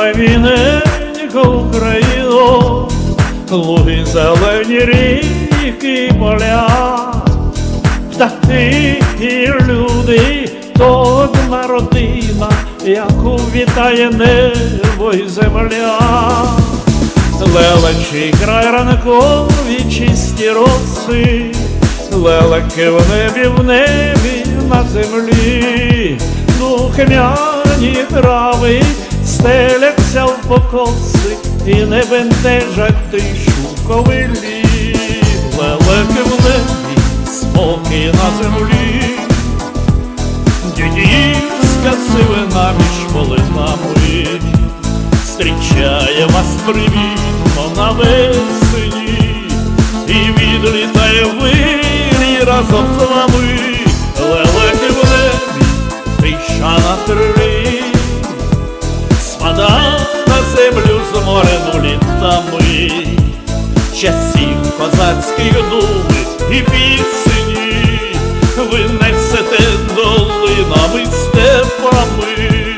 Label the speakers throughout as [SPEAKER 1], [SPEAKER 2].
[SPEAKER 1] фіненько Україно, луги зелені ріки поля, птахи і люди, то одна родина, яку вітає небо і земля. Лелечий край ранкові чисті роси, лелеки в небі, в небі на землі, духмяні трави стеляться в покоси і не бентежать тишу ковилі, лелеки в небі, спокій на землі, дідівська сивина між полинами. Зустрічає вас привітно на навесені і відлітає вирі разом з вами, лелеки в небі, тиша на траві, спада на землю зморену літами, часів козацьких думи і пісні, ви несете долинами степами.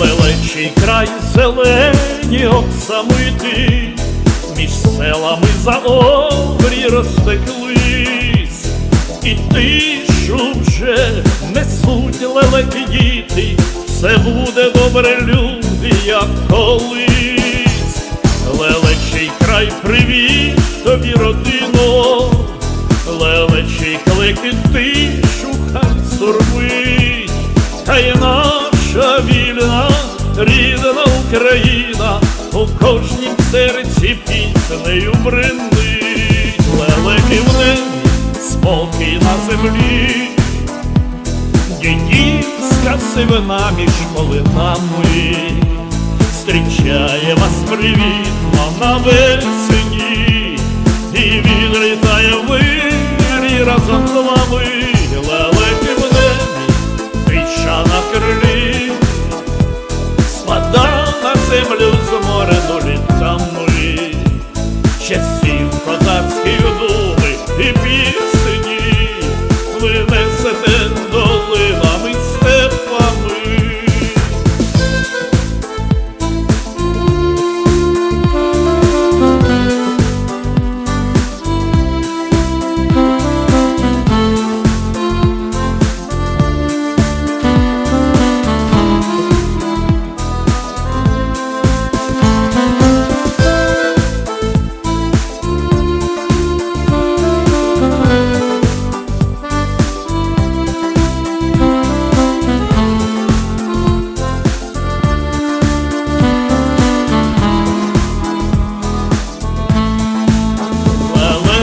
[SPEAKER 1] Лелечий край зелені оксамити, між селами за обрі розтеклись, і тишу вже несуть лелеки діти, все буде добре, люди, як колись. Лелечий край привіт тобі, родино, лелечий клеки тишу хай сурмить, та й наша вільна рідна Україна у кожнім серці піснею бринить, лелеки в спокій на землі, дідівська сивина між полинами, зустрічає вас привітно навесені, і відлітає вирі разом з вами, часів козацьких думи і пісні,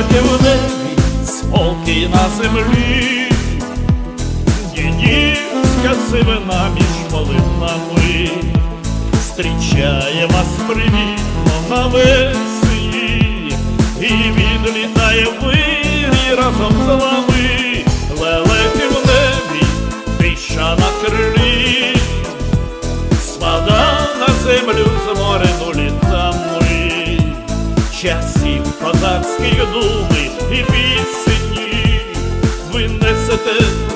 [SPEAKER 1] Лелеки в небі, спокій на землі, дідівська сивина між полинами, зустрічає вас привітно навесні, і відлітає вирі разом з вами, лелеки в небі, тиша на крилі, спада на землю з зморену літами, часів козацьких думи і пісні, ви несете.